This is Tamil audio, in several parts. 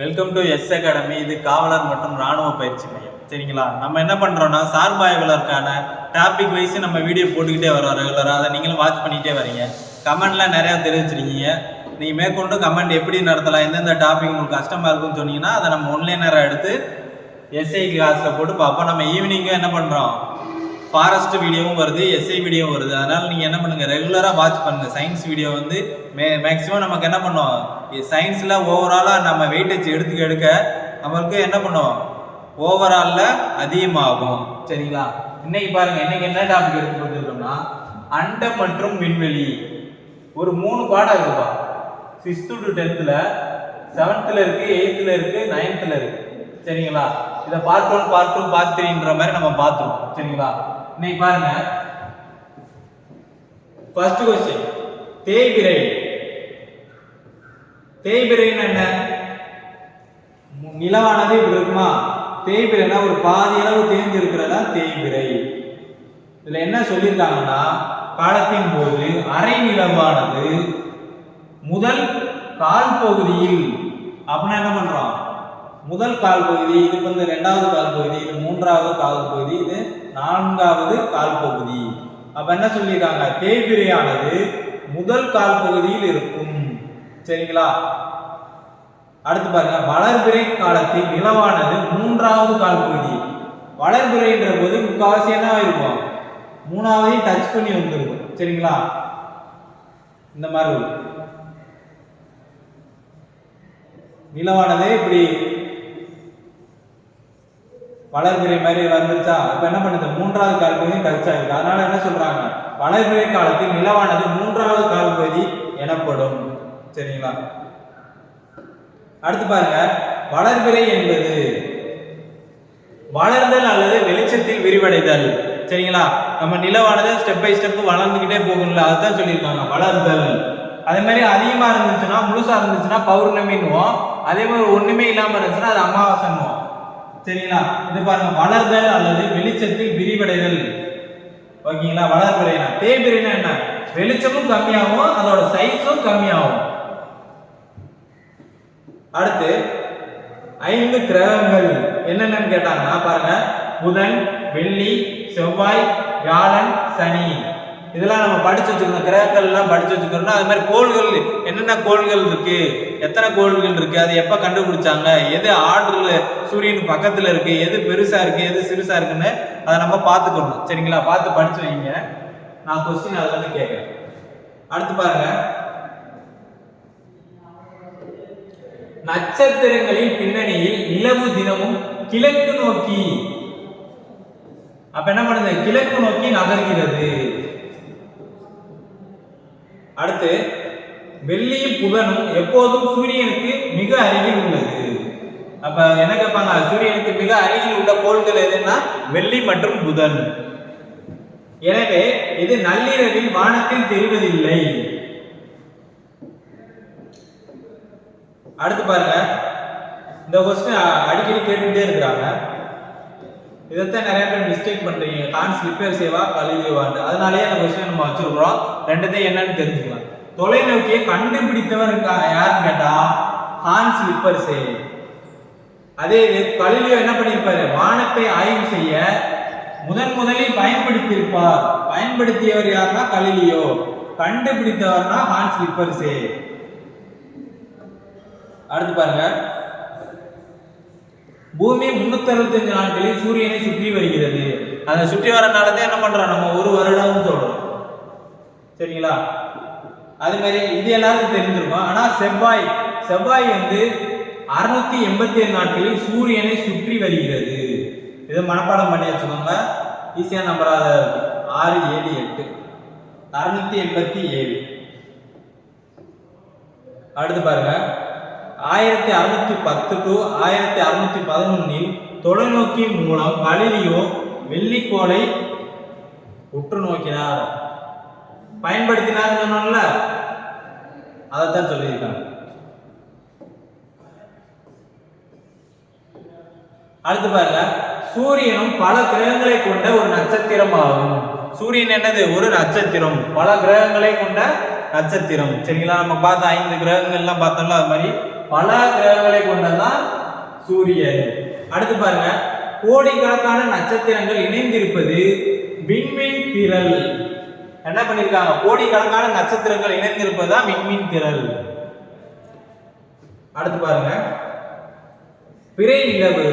வெல்கம் டு எஸ் அகாடமி இது காவலர் மற்றும் ராணுவ பயிற்சி மையம். சரிங்களா? நம்ம என்ன பண்றோம்னா சார்பாய்களுக்கான டாபிக் வைஸ் நம்ம வீடியோ போட்டுக்கிட்டே வரோம் ரெகுலராக அதை நீங்களும் வாட்ச் பண்ணிக்கிட்டே வரீங்க. கமெண்ட்லாம் நிறைய தெரிவிச்சிருக்கீங்க. நீங்க மேற்கொண்டு கமெண்ட் எப்படி நடத்தலாம் எந்தெந்த டாபிக் உங்களுக்கு கஷ்டமா இருக்குன்னு சொன்னீங்கன்னா அதை நம்ம ஒன்லைனராக எடுத்து எஸ்ஐ கிளாஸில் போட்டு பார்ப்போம். நம்ம ஈவினிங்கும் என்ன பண்ணுறோம் ஃபாரஸ்ட் வீடியோவும் வருது எஸ்ஐ வீடியோவும் வருது. அதனால் நீங்கள் என்ன பண்ணுங்கள் ரெகுலராக வாட்ச் பண்ணுங்கள் சயின்ஸ் வீடியோ வந்து மே மேக்ஸிமம் நமக்கு என்ன பண்ணுவோம் சயின்ஸில் ஓவராலாக நம்ம வெயிட்டேஜ் எடுத்துக்க எடுக்க நம்மளுக்கு என்ன பண்ணுவோம் ஓவராலில் அதிகமாகும். சரிங்களா? இன்னைக்கு பாருங்கள் இன்னைக்கு என்ன டாபிக் எடுத்து கொடுத்துருக்கோம்னா அண்டம் மற்றும் விண்வெளி. ஒரு மூணு பாடம் இருக்குப்பா. சிக்ஸ்த்து டு டென்த்தில் செவன்த்தில் இருக்குது எயித்தில் இருக்குது நைன்த்தில் இருக்குது சரிங்களா இதை part one part two part த்ரீன்ற மாதிரி நம்ம பார்த்துருவோம். சரிங்களா? இன்னைக்கு பாருங்க. ஃபர்ஸ்ட் கொஸ்டின் தேய்பிரை. தேய்பிரைன்னு என்ன? நிலவானது இப்படி இருக்குமா? தேய்பிரைனா ஒரு பாதி அளவு தேய்ந்து இருக்கிறதா தேய்பிரை. இதுல என்ன சொல்லியிருக்காங்கன்னா காலத்தின் போது அரை நிலவானது முதல் கால் பகுதியில் அப்படின்னா என்ன பண்றோம்? முதல் கால் பகுதி இது வந்து ரெண்டாவது கால் பகுதி இது மூன்றாவது கால் பகுதி இது நான்காவது கால் பகுதி அப்ப என்ன சொல்லியிருக்காங்க? தேய்பிரையானது முதல் கால் பகுதியில் இருக்கும். சரிங்களா? அடுத்து பாருங்க. வளர்பிறை காலத்தில் நிலவானது மூன்றாவது கால் பகுதி வளர்பிறைன்ற போது முக்காவாசி என்ன இருக்கும் மூணாவதையும் டச் பண்ணி வந்துருக்கும். சரிங்களா? இந்த மாதிரி நிலவானது இப்படி வளர்பிறை மாதிரி வந்துருச்சா இப்ப என்ன பண்ணுது? மூன்றாவது கால் பகுதி டச் ஆயிருக்கு. அதனால என்ன சொல்றாங்க? வளர்பிறை காலத்தில் நிலவானது மூன்றாவது கால் பகுதி எனப்படும். சரிங்களா? அடுத்து பாருங்க. வளர்பிறை என்பது வளர்தல் அல்லது வெளிச்சத்தில் விரிவடைதல். சரிங்களா? நம்ம நிலவானது ஸ்டெப் பை ஸ்டெப் வளர்ந்துகிட்டே போகும்ல. அதுதான் சொல்லியிருக்காங்க. வளர்தல். அதே மாதிரி அதிகமா இருந்துச்சுன்னா முழுசா இருந்துச்சுன்னா பௌர்ணமின்னுவோம். அதே மாதிரி ஒண்ணுமே இல்லாம இருந்துச்சுன்னா அது அமாவாசைன்னுவோம். சரிங்களா இது பாருங்க வளர்தல் அல்லது வெளிச்சத்தில் விரிவடைதல். ஓகேங்களா? வளர்பிறைனா தேய்பிறைனா என்ன? வெளிச்சமும் கம்மியாகும் அதோட சைஸும் கம்மியாகும். அடுத்து ஐந்து கிரகங்கள். என்னென்னு கேட்டாங்கன்னா பாருங்க புதன் வெள்ளி செவ்வாய் வியாழன் சனி. இதெல்லாம் நம்ம படிச்சு வச்சுக்கணும். கிரகங்கள்லாம் படித்து படிச்சு அது மாதிரி கோள்கள் என்னென்ன கோள்கள் இருக்கு? எத்தனை கோள்கள் இருக்கு? அது எப்போ கண்டுபிடிச்சாங்க? எது ஆர்டர்ல சூரியன் பக்கத்துல இருக்கு? எது பெருசா இருக்கு? எது சிறுசா இருக்குன்னு அதை நம்ம பார்த்துக்கணும். சரிங்களா? பார்த்து படிச்சு வைங்க. நான் கொஸ்டின் அதுல இருந்து கேட்கறேன். அடுத்து பாருங்க. நட்சத்திரங்களின் பின்னணியில் நிலவு தினமும் கிழக்கு நோக்கி. அப்ப என்ன பண்ணுது? கிழக்கு நோக்கி நகர்கிறது. அடுத்து வெள்ளியும் புதனும் எப்போதும் சூரியனுக்கு மிக அருகில் உள்ளது. அப்ப என்ன கேட்பாங்க? சூரியனுக்கு மிக அருகில் உள்ள கோள்கள் எதுன்னா வெள்ளி மற்றும் புதன். எனவே இது நள்ளிரவில் வானத்தில் தெரிவதில்லை. அடுத்து பாருங்க. இந்த கொஸ்டின் அடிக்கடி கேட்டுக்கிட்டே இருக்கிறாங்க. இதைத்தான் நிறைய பேர் மிஸ்டேக் பண்றீங்க. கான்ஸ் ரிப்பேர் சேவா கழுவிவாண்டு அதனாலேயே அந்த கொஸ்டின் நம்ம வச்சிருக்கிறோம். ரெண்டுத்தையும் என்னன்னு தெரிஞ்சுக்கலாம். தொலைநோக்கியை கண்டுபிடித்தவர் இருக்காங்க யாருன்னு கேட்டா ஹான்ஸ் லிப்பர்ஸே அதே இது கலிலியோ என்ன பண்ணியிருப்பாரு? வானத்தை ஆய்வு செய்ய முதன் முதலில் பயன்படுத்தியிருப்பார். பயன்படுத்தியவர் யாருன்னா கலிலியோ கண்டுபிடித்தவர்னா ஹான்ஸ் லிப்பர்ஸே அடுத்து பாருங்க. பூமி முன்னூத்தி அறுபத்தஞ்சு நாட்களில் சூரியனை சுற்றி வருகிறது. அதை சுற்றி வரனால தான் என்ன பண்றோம்? நம்ம ஒரு வருடம்னு சொல்றோம். சரிங்களா? அது மாதிரி இது எல்லாருக்கும் தெரிஞ்சிருக்கும். ஆனா செவ்வாய் செவ்வாய் வந்து அறுநூத்தி எண்பத்தி ஏழு நாட்களில் சூரியனை சுற்றி வருகிறது. இதை மனப்பாடம் பண்ணி வச்சுக்கோங்க. ஈஸியா நம்பராத இருக்கு ஆறு ஏழு எட்டு. அறுநூத்தி எண்பத்தி ஏழு. அடுத்து பாருங்க. ஆயிரத்தி அறுநூத்தி பத்து டு ஆயிரத்தி அறுநூத்தி பதினொன்னில் தொலைநோக்கி மூலம் கலிலியோ வெள்ளிக்கோளை உற்று நோக்கினார். பயன்படுத்தினார் சொன்னோம்ல அதைத்தான் சொல்லியிருக்காங்க. அடுத்து பாருங்க. சூரியனும் பல கிரகங்களை கொண்ட ஒரு நட்சத்திரம் ஆகும் சூரியன் என்னது? ஒரு நட்சத்திரம். பல கிரகங்களை கொண்ட நட்சத்திரம். சரிங்களா? நம்ம பார்த்த ஐந்து கிரகங்கள்லாம் பார்த்தோம்ல அது மாதிரி பல கிரகங்களை கொண்டதான் சூரியன். அடுத்து பாருங்க கோடிக்கணக்கான நட்சத்திரங்கள் இணைந்திருப்பது விண்மீன் திரள். என்ன பண்ணிருக்காங்க? கோடிக்கணக்கான நட்சத்திரங்கள் இணைந்திருப்பது தான் விண்மீன் திரள். அடுத்து பாருங்க பிறை நிலவு.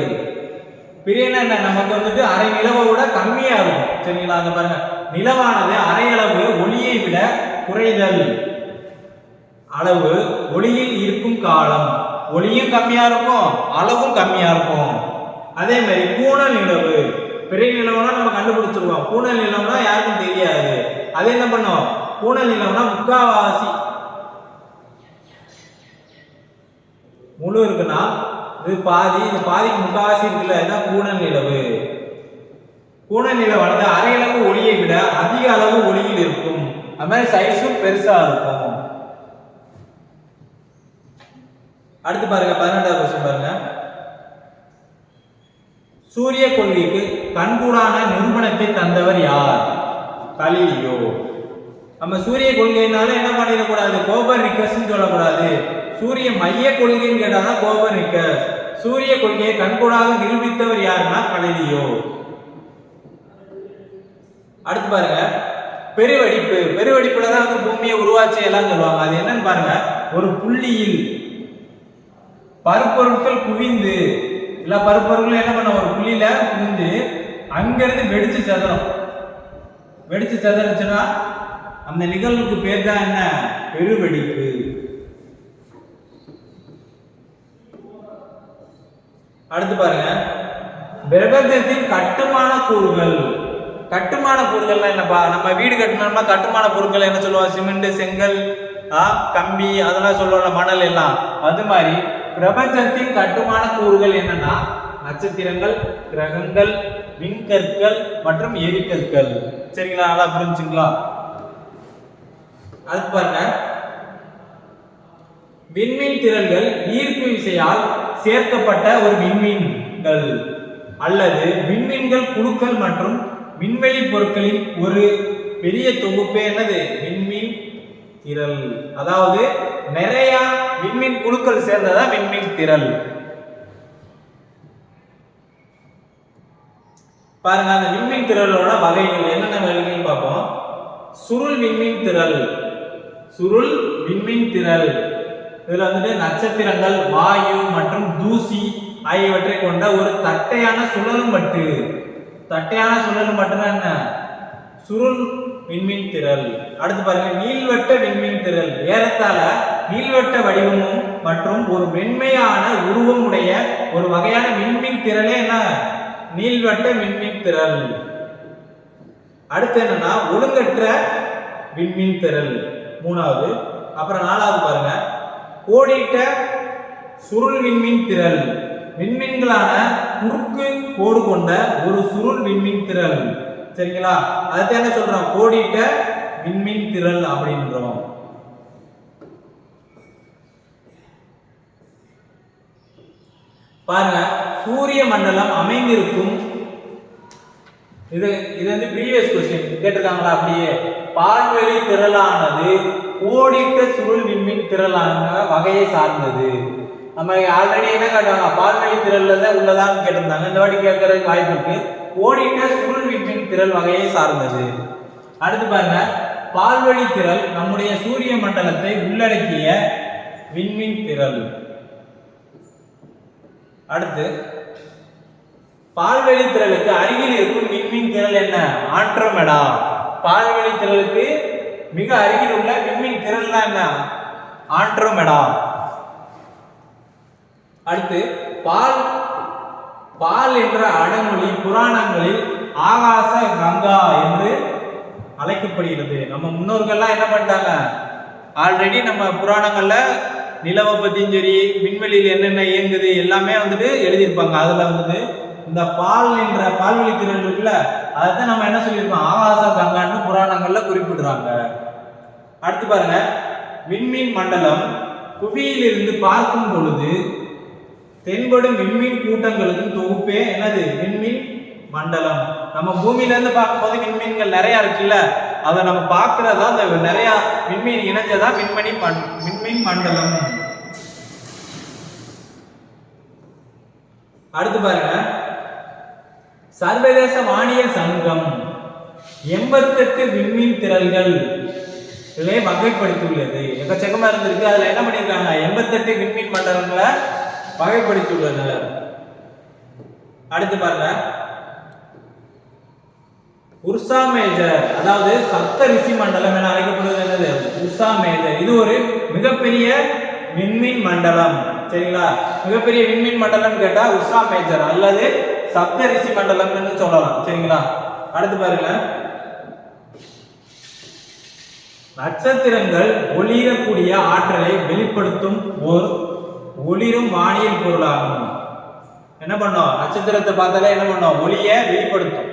பிறைனா என்ன நமக்கு வந்துட்டு அரை நிலவை விட கம்மியா இருக்கும். சரிங்களா? அந்த பாருங்க நிலவானது அரை அளவு ஒளியை விட குறைதல். அளவு ஒளியில் இருக்கும் காலம். ஒளியும் கம்மியா இருக்கும் அளவும் கம்மியா இருக்கும். அதே மாதிரி கூணல் நிலவு. பெரிய நிலவுனா நம்ம கண்டுபிடிச்சிருவோம். கூணல் நிலவுனா யாருக்கும் தெரியாது. அது என்ன பண்ணும்? கூணல் நிலவுனா முக்காவாசி. முழு இருக்குன்னா இது பாதி இந்த பாதிக்கு முக்காவாசி இருக்குல்ல இதுதான் கூணல் நிலவு. கூணல் நிலவானது அரை அளவு ஒளியை விட அதிக அளவு ஒளியில் இருக்கும். அது மாதிரி சைஸும் பெருசா இருக்கும். அடுத்து பாருங்க பதினெட்டாவது கொஸ்டின் பாருங்க. சூரிய கொள்கைக்கு கண்கூடான நிறுவனத்தை தந்தவர் யார்? கலிலியோ. நம்ம சூரிய கொள்கைனால என்ன பண்ணிடக்கூடாது? கோபர் நிக்கஸ்ன்னு சொல்லக்கூடாது. சூரிய மைய கொள்கைன்னு கேட்டாதான் கோபர் நிக்கஸ் சூரிய கொள்கையை கண்கூடாக நிரூபித்தவர் யாருன்னா கலிலியோ. அடுத்து பாருங்க பெருவெடிப்பு. பெருவெடிப்புல தான் வந்து பூமியை உருவாச்சு எல்லாம் சொல்லுவாங்க. அது என்னன்னு பாருங்க ஒரு புள்ளியில் பருப்பொருட்கள் குவிந்து எல்லா பருப்பொருட்களும் என்ன பண்ண ஒரு புள்ளியில குவிந்து அங்கிருந்து வெடிச்சு சதுரம் வெடிச்சு சதுரச்சுன்னா அந்த நிகழ்வுக்கு பேர் தான் என்ன? பெருவெடிப்பு. அடுத்து பாருங்க. பிரபஞ்சத்தின் கட்டுமான கூறுகள். கட்டுமான கூறுகள்லாம் என்னப்பா? நம்ம வீடு கட்டணும்னா கட்டுமான பொருட்கள் என்ன சொல்லுவோம் சிமெண்ட் செங்கல் கம்பி அதெல்லாம் சொல்லுவோம்ல மணல் எல்லாம். அது மாதிரி பிரபஞ்சத்தின் கட்டுமான கூறுகள் என்னன்னா நட்சத்திரங்கள் கிரகங்கள் விண்கற்கள் மற்றும் எரிக்கற்கள் சரிங்களா? நல்லா புரிஞ்சுங்களா? அது பாருங்க. விண்மீன் திரள்கள் ஈர்ப்பு விசையால் சேர்க்கப்பட்ட ஒரு விண்மீன்கள் அல்லது விண்மீன்கள் குழுக்கள் மற்றும் விண்வெளி பொருட்களின் ஒரு பெரிய தொகுப்பே என்னது? விண்மீன் திரள். அதாவது நிறைய விண்மீன் குழுக்கள் சேர்ந்ததா விண்மீன் திரள். பாருங்க அந்த விண்மீன் திரளோட வகைகள் என்னென்ன வகைகள் பார்ப்போம். சுருள் விண்மீன் திரள். சுருள் விண்மீன் திரள். இதுல வந்துட்டு நட்சத்திரங்கள் வாயு மற்றும் தூசி ஆகியவற்றை கொண்ட ஒரு தட்டையான சுழலும் மட்டு தட்டையான சுழலும் மட்டுனா என்ன? சுருள் விண்மீன் திரள். அடுத்து பாருங்க நீள்வட்ட விண்மீன் திரள். ஏறத்தாழ நீள்வட்ட வடிவமும் மற்றும் ஒரு மென்மையான உருவம் உடைய ஒரு வகையான விண்மீன் திரளே என்ன? நீள்வட்ட மின்மின் திரள் அடுத்து என்னன்னா ஒழுங்கற்ற விண்மீன் திரள் மூணாவது. அப்புறம் நாலாவது பாருங்க. கோடிட்ட சுருள் விண்மீன் திரள் விண்மீன்களான குறுக்கு கோடு கொண்ட ஒரு சுருள் விண்மீன் திரள் சரிங்களா? அதுதான் என்ன சொல்றோம்? கோடிட்ட விண்மீன் திரள் அப்படின்றோம். பாருங்க சூரிய மண்டலம் அமைந்திருக்கும். இது இது வந்து ப்ரீவியஸ் கொஸ்டின் கேட்டிருக்காங்களா அப்படியே? பால்வெளி திரளானது ஓடிட்ட சுருள் விண்மீன் திரளான வகையை சார்ந்தது. நம்ம ஆல்ரெடி என்ன காட்டுவாங்க பால்வெளி திரள்ல தான் உள்ளதான்னு கேட்டிருந்தாங்க. இந்த வாட்டி கேட்கறதுக்கு வாய்ப்பு இருக்கு. ஓடிட்ட சுருள் விண்மீன் திரள் வகையை சார்ந்தது. அடுத்து பாருங்க பால்வெளி திரள் நம்முடைய சூரிய மண்டலத்தை உள்ளடக்கிய விண்மீன் திரள். அடுத்து பால்வெளி திரளுக்கு அருகில் இருக்கும் விண்மீன் திரள் என்ன? ஆண்ட்ரோமெடா. பால்வெளி திரளுக்கு மிக அருகில் உள்ள விண்மீன் திரள் தான் என்ன? ஆண்ட்ரோமெடா. அடுத்து பால் பால் என்ற அடமொழி புராணங்களில் ஆகாச கங்கா என்று அழைக்கப்படுகிறது. நம்ம முன்னோர்கள்லாம் என்ன பண்ணிட்டாங்க? ஆல்ரெடி நம்ம புராணங்களில் நிலவை பற்றியும் சரி விண்வெளியில் என்னென்ன இயங்குது எல்லாமே வந்துட்டு எழுதியிருப்பாங்க. அதில் வந்துட்டு இந்த பால் என்ற பால்வெளி திறன் இருக்குல்ல அதுதான் நம்ம என்ன சொல்லியிருக்கோம்? ஆகாச கங்கான்னு புராணங்களில் குறிப்பிடுறாங்க. அடுத்து பாருங்க. விண்மீன் மண்டலம் புவியிலிருந்து பார்க்கும் பொழுது தென்படும் விண்மீன் கூட்டங்களுக்கும் தொகுப்பே என்னது? விண்மீன் மண்டலம். நம்ம பூமியிலேருந்து பார்க்கும்போது விண்மீன்கள் நிறையா இருக்குல்ல. அதை நம்ம பார்க்கறதா அந்த நிறையா விண்மீன் இணைஞ்சதா விண்மணி பண் விண்மீன் மண்டலம். அடுத்து பாருங்க. சர்வதேச வானியல் சங்கம் எண்பத்தெட்டு விண்மீன் திரள்கள் இதை வகைப்படுத்தியுள்ளது. எக்கச்சக்கமா இருந்திருக்கு. அதுல என்ன பண்ணிருக்காங்க எண்பத்தெட்டு விண்மீன் மண்டலங்களை வகைப்படுத்தியுள்ளனர் அடுத்து பாருங்க. உர்சா மேஜர் அதாவது சப்த ரிஷி மண்டலம் என அழைக்கப்படுவது என்னது? உர்சா மேஜர் இது ஒரு மிகப்பெரிய விண்மீன் மண்டலம். சரிங்களா? மிகப்பெரிய விண்மீன் மண்டலம் கேட்டா உர்சா மேஜர் அல்லது சப்த ரிஷி மண்டலம்னு சொல்லலாம். சரிங்களா? அடுத்து பாருங்க. நட்சத்திரங்கள் ஒளிரக்கூடிய ஆற்றலை வெளிப்படுத்தும் ஓர் ஒளிரும் வானியல் பொருளாகும். என்ன பண்ணோம்? நட்சத்திரத்தை பார்த்தாலே என்ன பண்ணோம்? ஒளியை வெளிப்படுத்தும்.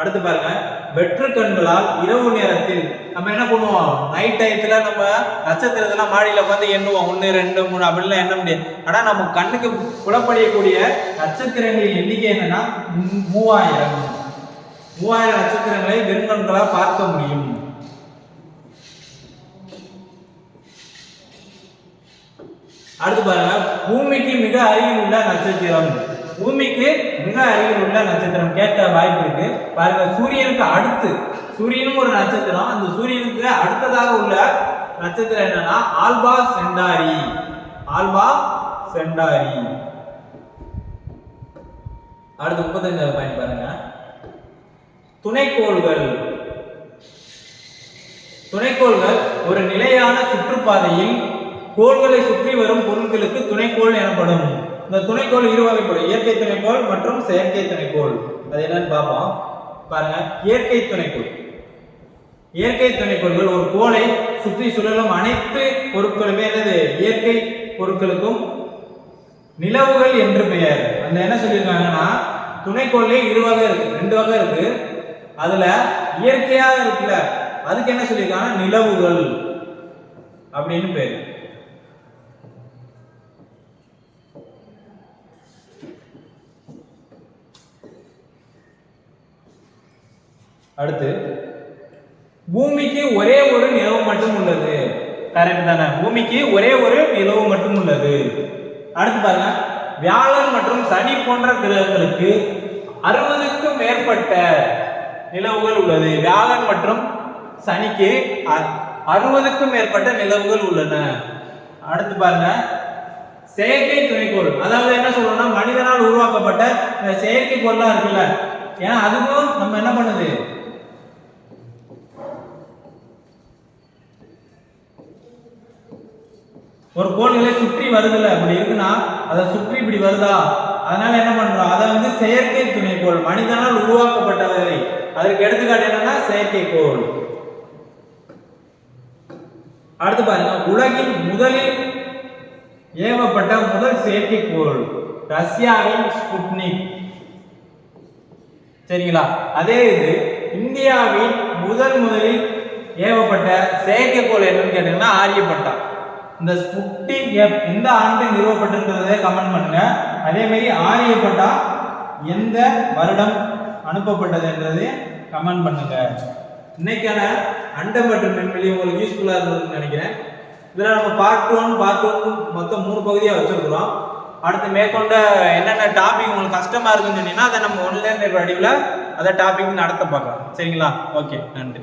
அடுத்து பாருங்க. வெற்று கண்களால் இரவு நேரத்தில் நம்ம என்ன பண்ணுவோம்? நைட் டயத்துல நம்ம நட்சத்திரத்தெல்லாம் மாடியில உட்காந்து எண்ணுவோம். ஒன்று ரெண்டு மூணு அப்படிலாம் எண்ண முடியாது. ஆனா நம்ம கண்ணுக்கு புலப்படையக்கூடிய நட்சத்திரங்களின் எண்ணிக்கை என்னன்னா மூவாயிரம். மூவாயிரம் நட்சத்திரங்களை வெறுங்கண்களால் பார்க்க முடியும். அடுத்து பாருங்க. பூமிக்கு மிக அருகில் உள்ள நட்சத்திரம். பூமிக்கு மிக அருகில் உள்ள நட்சத்திரம். கேட்க வாய்ப்பு இருக்கு. பாருங்க சூரியனுக்கு அடுத்து சூரியனும் ஒரு நட்சத்திரம். அந்த சூரியனுக்கு அடுத்ததாக உள்ள நட்சத்திரம் என்னன்னா ஆல்பா செண்டாரி. ஆல்பா செண்டாரி. அடுத்து முப்பத்தஞ்சாவது பாயிண்ட் பாருங்க. துணைக்கோள்கள். துணைக்கோள்கள் ஒரு நிலையான சுற்றுப்பாதையில் கோள்களை சுற்றி வரும் பொருட்களுக்கு துணைக்கோள் எனப்படும். இந்த துணைக்கோள் இரு வகைப்படும் இயற்கை துணைக்கோள் மற்றும் செயற்கை துணைக்கோள். அது என்னன்னு பார்ப்போம். பாருங்க இயற்கை துணைக்கோள். இயற்கை துணைக்கோள்கள் ஒரு கோளை சுற்றி சுழலும் அனைத்து பொருட்களுமே என்னது? இயற்கை பொருட்களுக்கும் நிலவுகள் என்று பெயர். அந்த என்ன சொல்லியிருக்காங்கன்னா துணைக்கோள்லே இரு வகை இருக்கு ரெண்டு வகை இருக்கு. அதுல இயற்கையாக இருக்குல்ல அதுக்கு என்ன சொல்லியிருக்காங்கன்னா நிலவுகள் அப்படின்னு பேர். அடுத்து பூமிக்கு ஒரே ஒரு நிலவு மட்டும் உள்ளது. கரெக்ட் தானே? பூமிக்கு ஒரே ஒரு நிலவு மட்டும் உள்ளது. அடுத்து பாருங்க. வியாழன் மற்றும் சனி போன்ற கிரகங்களுக்கு அறுபதுக்கும் மேற்பட்ட நிலவுகள் உள்ளது. வியாழன் மற்றும் சனிக்கு அ- அறுபதுக்கும் மேற்பட்ட நிலவுகள் உள்ளன. அடுத்து பாருங்க. செயற்கை துணைக்கோள். அதாவது என்ன சொல்றோம்னா மனிதனால் உருவாக்கப்பட்ட இந்த செயற்கைக்கோள்லாம் இருக்குல்ல. ஏன்னா அதுவும் நம்ம என்ன பண்ணுது? ஒரு கோள்களை சுற்றி வருதுல்ல. அப்படி இருக்குன்னா அதை சுற்றி இப்படி வருதா? அதனால என்ன பண்றோம்? அதை வந்து செயற்கை துணைக்கோள் மனிதனால் உருவாக்கப்பட்டவை அதற்கு எடுத்துக்காட்டு என்னன்னா செயற்கைக்கோள் அடுத்து பாருங்க உலகில் முதலில் ஏவப்பட்ட முதல் செயற்கைக்கோள் ரஷ்யாவின் ஸ்புட்னிக். சரிங்களா? அதே இது இந்தியாவின் முதல் முதலில் ஏவப்பட்ட செயற்கைக்கோள் என்னன்னு கேட்டீங்கன்னா ஆரியப்பட்டா. இந்த ஸ்புட்டிக் எப் எந்த ஆண்டு நிறுவப்பட்டிருக்கிறதை கமெண்ட் பண்ணுங்க. அதே மாதிரி ஆரியப்பட்டா எந்த வருடம் அனுப்பப்பட்டது என்றதை கமெண்ட் பண்ணுங்க. இன்னைக்கான அண்டம் மற்றும் விண்வெளி உங்களுக்கு யூஸ்ஃபுல்லாக இருந்ததுன்னு நினைக்கிறேன். இதில் நம்ம பார்ட் ஒன் பார்ட் ஒன் மொத்தம் மூணு பகுதியாக வச்சுருக்குறோம். அடுத்து மேற்கொண்ட என்னென்ன டாபிக் உங்களுக்கு கஷ்டமாக இருக்குன்னு சொன்னீங்கன்னா அதை நம்ம ஒன்லைன் வடிவில் அதை டாபிக் நடத்த பார்க்கலாம். சரிங்களா? ஓகே நன்றி.